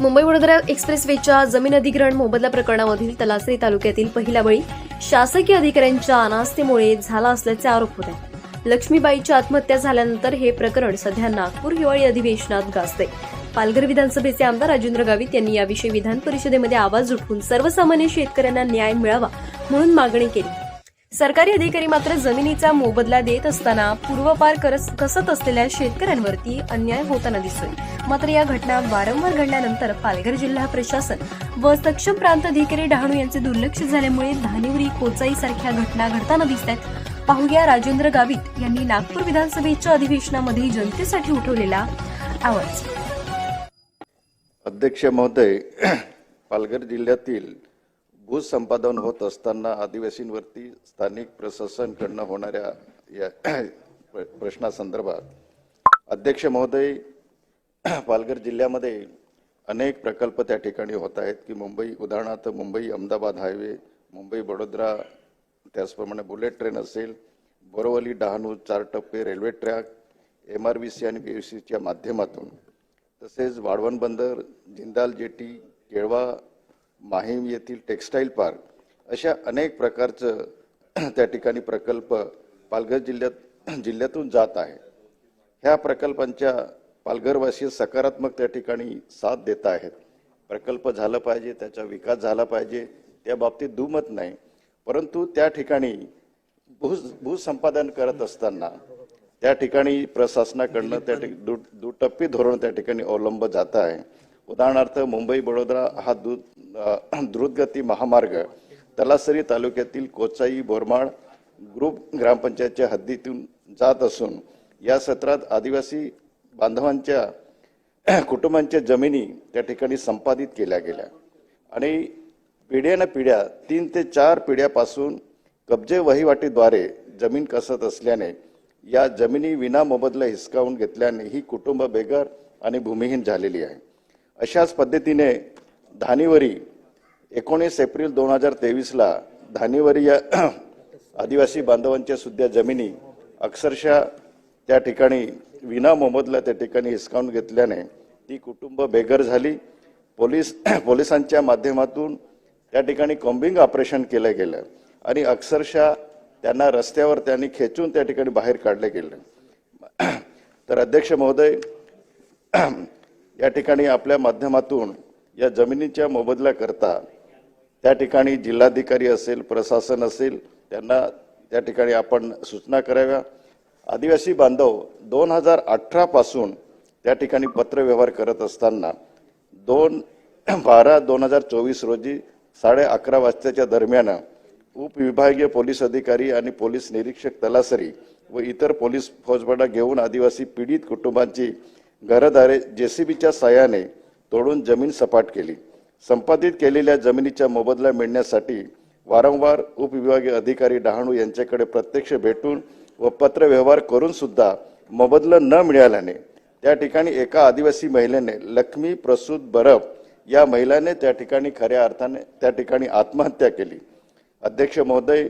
मुंबई वडोदरा एक्सप्रेसवेच्या जमीन अधिग्रहण मोबदला प्रकरणामधील तलासरी तालुक्यातील पहिला बळी शासकीय अधिकाऱ्यांच्या अनास्थेमुळे झाला असल्याचे आरोप होते. लक्ष्मीबाईची आत्महत्या झाल्यानंतर हे प्रकरण सध्या नागपूर हिवाळी अधिवेशनात गाजते. पालघर विधानसभेचे आमदार राजेंद्र गावित यांनी याविषयी विधान परिषदेमध्ये आवाज उठवून सर्वसामान्य शेतकऱ्यांना न्याय मिळावा म्हणून मागणी केली. सरकारी अधिकारी मात्र जमिनीचा मोबदला देत असताना पूर्वपार करस- कसत असलेल्या शेतकऱ्यांवरती अन्याय होताना दिसतोय. मात्र या घटना वारंवार घडल्यानंतर पालघर जिल्हा प्रशासन व सक्षम प्रांत अधिकारी डहाणू यांचे दुर्लक्ष झाल्यामुळे धानिवरी कोचाई सारख्या घटना घडताना दिसत आहेत पाहुया राजेंद्र गावित यांनी नागपूर विधानसभेच्या अधिवेशनामध्ये जनतेसाठी उठवलेला आवाज. अध्यक्ष महोदय पालघर जिल्ह्यातील भूसंपादन होत असताना आदिवासींवरती स्थानिक प्रशासनकडनं होणाऱ्या या प्र- प्रश्नासंदर्भात अध्यक्ष महोदय पालघर जिल्ह्यामध्ये अनेक प्रकल्प त्या ठिकाणी होत आहेत की मुंबई उदाहरणार्थ मुंबई अहमदाबाद हायवे मुंबई बडोदरा त्याचप्रमाणे बुलेट ट्रेन असेल बोरवली डहाणू चार टप्पे railway track M R B C आणि बी सीच्या माध्यमातून तसेच वाढवण बंदर जिंदाल जेटी केळवा माहीम येथील टेक्स्टाईल पार्क अशा अनेक प्रकारचं त्या ठिकाणी प्रकल्प पालघर जिल्ह्यात जिल्ह्यातून जात आहे. ह्या प्रकल्पांच्या पालघरवासी सकारात्मक त्या ठिकाणी साथ देत आहेत. प्रकल्प झालं पाहिजे त्याचा विकास झाला पाहिजे त्या बाबतीत दुमत नाही. परंतु त्या ठिकाणी भू भूसंपादन करत असताना त्या ठिकाणी प्रशासनाकडनं त्या ठिक दु दुटप्पी धोरण त्या ठिकाणी अवलंब जात आहे. उदाहरणार्थ मुंबई बडोदरा हा दु द्रुतगती महामार्ग तलासरी तालुक्यातील कोचाई बोरमाळ ग्रुप ग्रामपंचायतच्या हद्दीतून जात असून या सत्रात आदिवासी बांधवांच्या कुटुंबांच्या जमिनी त्या ठिकाणी संपादित केल्या गेल्या. आणि पिढ्यानं पिढ्या तीन ते चार पिढ्यापासून कब्जे वहिवाटीद्वारे जमीन कसत असल्याने या जमिनी विना मोबदला हिसकावून घेतल्याने ही कुटुंब बेघर आणि भूमिहीन झालेली आहे. अशाच पद्धतीने धानिवरी एकोणीस एप्रिल दोन हजार तेवीसला धानिवरी या आदिवासी बांधवांच्या सुद्धा जमिनी अक्षरशः त्या ठिकाणी विना मोबदला त्या ठिकाणी हिसकावून घेतल्याने ती कुटुंब बेघर झाली. पोलीस पोलिसांच्या माध्यमातून त्या ठिकाणी कॉम्बिंग ऑपरेशन केलं गेलं आणि अक्षरशः त्यांना रस्त्यावर त्यांनी खेचून त्या ठिकाणी बाहेर काढले गेले. तर अध्यक्ष महोदय या ठिकाणी आपल्या माध्यमातून या जमिनीच्या मोबदल्याकरता त्या ठिकाणी जिल्हाधिकारी असेल प्रशासन असेल त्यांना त्या ठिकाणी आपण सूचना कराव्या. आदिवासी बांधव दोन हजार अठरापासून त्या ठिकाणी पत्रव्यवहार करत असताना दोन बारा दोन हजार चोवीस रोजी साडे अकरा वाजताच्या दरम्यान उपविभागीय पोलीस अधिकारी आणि पोलीस निरीक्षक तलासरी व इतर पोलीस फौजबडा घेऊन आदिवासी पीडित कुटुंबांची घरदारे जेसीबीच्या साहाय्याने तोडून जमीन सपाट केली. संपादित केलेल्या जमिनीच्या मोबदला मिळण्यासाठी वारंवार उपविभागीय अधिकारी डहाणू यांच्याकडे प्रत्यक्ष भेटून व पत्रव्यवहार करून सुद्धा मोबदला न मिळाल्याने त्या ठिकाणी एका आदिवासी महिलेने लक्ष्मी प्रसूत बरफ या महिलाने त्या ठिकाणी खऱ्या अर्थाने त्या ठिकाणी आत्महत्या केली. अध्यक्ष महोदय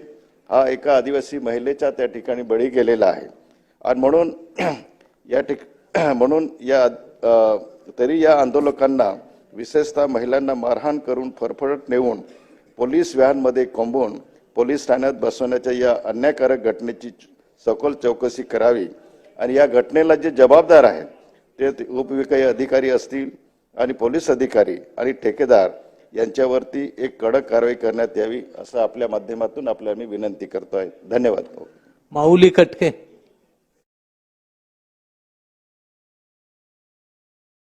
हा एका आदिवासी महिलेच्या त्या ठिकाणी बळी गेलेला आहे. आणि म्हणून या ठिक म्हणून या तरी या आंदोलकांना विशेषतः महिलांना मारहाण करून फरफडत नेऊन पोलीस व्हॅनमध्ये कोंबून पोलीस ठाण्यात बसवण्याच्या या अन्यायकारक घटनेची सखोल चौकशी करावी. आणि या घटनेला जे जबाबदार आहेत ते ते अधिकारी असतील आणि पोलीस अधिकारी आणि ठेकेदार यांच्यावरती एक कडक कारवाई करण्यात यावी असं आपल्या माध्यमातून आपल्या मी विनंती करतो आहे धन्यवाद. माऊली कटके.